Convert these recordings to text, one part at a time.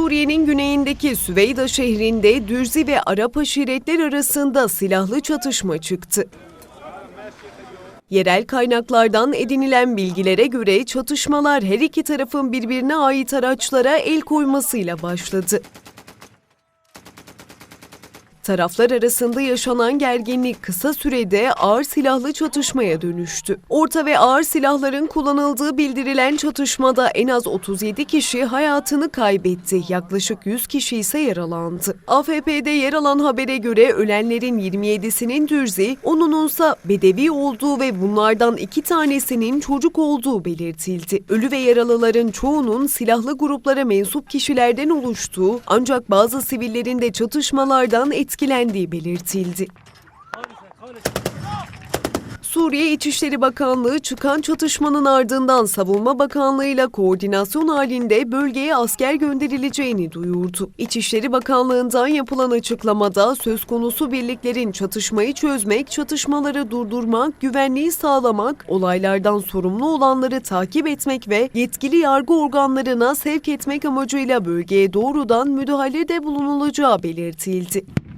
Suriye'nin güneyindeki Süveyda şehrinde Dürzi ve Arap aşiretler arasında silahlı çatışma çıktı. Yerel kaynaklardan edinilen bilgilere göre çatışmalar her iki tarafın birbirine ait araçlara el koymasıyla başladı. Taraflar arasında yaşanan gerginlik kısa sürede ağır silahlı çatışmaya dönüştü. Orta ve ağır silahların kullanıldığı bildirilen çatışmada en az 37 kişi hayatını kaybetti. Yaklaşık 100 kişi ise yaralandı. AFP'de yer alan habere göre ölenlerin 27'sinin Dürzi, onununsa Bedevi olduğu ve bunlardan iki tanesinin çocuk olduğu belirtildi. Ölü ve yaralıların çoğunun silahlı gruplara mensup kişilerden oluştuğu ancak bazı sivillerin de çatışmalardan etkilendiği belirtildi. Suriye İçişleri Bakanlığı çıkan çatışmanın ardından Savunma Bakanlığı ile koordinasyon halinde bölgeye asker gönderileceğini duyurdu. İçişleri Bakanlığı'ndan yapılan açıklamada söz konusu birliklerin çatışmayı çözmek, çatışmaları durdurmak, güvenliği sağlamak, olaylardan sorumlu olanları takip etmek ve yetkili yargı organlarına sevk etmek amacıyla bölgeye doğrudan müdahalede bulunulacağı belirtildi.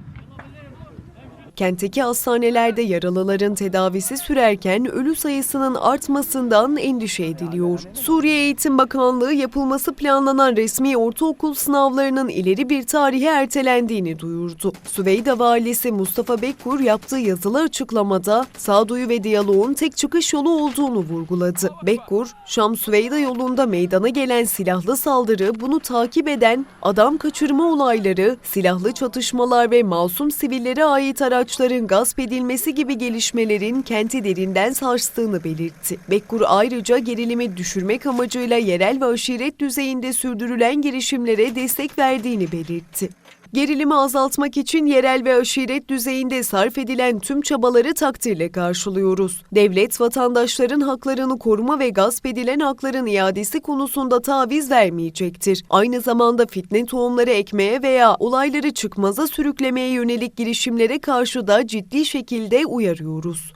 Kentteki hastanelerde yaralıların tedavisi sürerken ölü sayısının artmasından endişe ediliyor. Suriye Eğitim Bakanlığı yapılması planlanan resmi ortaokul sınavlarının ileri bir tarihe ertelendiğini duyurdu. Süveyda valisi Mustafa Bekkur yaptığı yazılı açıklamada sağduyu ve diyaloğun tek çıkış yolu olduğunu vurguladı. Bekkur, Şam-Süveyda yolunda meydana gelen silahlı saldırı, bunu takip eden adam kaçırma olayları, silahlı çatışmalar ve masum sivillere ait araçların gasp edilmesi gibi gelişmelerin kenti derinden sarstığını belirtti. Bekkur ayrıca gerilimi düşürmek amacıyla yerel ve aşiret düzeyinde sürdürülen girişimlere destek verdiğini belirtti. Gerilimi azaltmak için yerel ve aşiret düzeyinde sarf edilen tüm çabaları takdirle karşılıyoruz. Devlet, vatandaşların haklarını koruma ve gasp edilen hakların iadesi konusunda taviz vermeyecektir. Aynı zamanda fitne tohumları ekmeye veya olayları çıkmaza sürüklemeye yönelik girişimlere karşı da ciddi şekilde uyarıyoruz.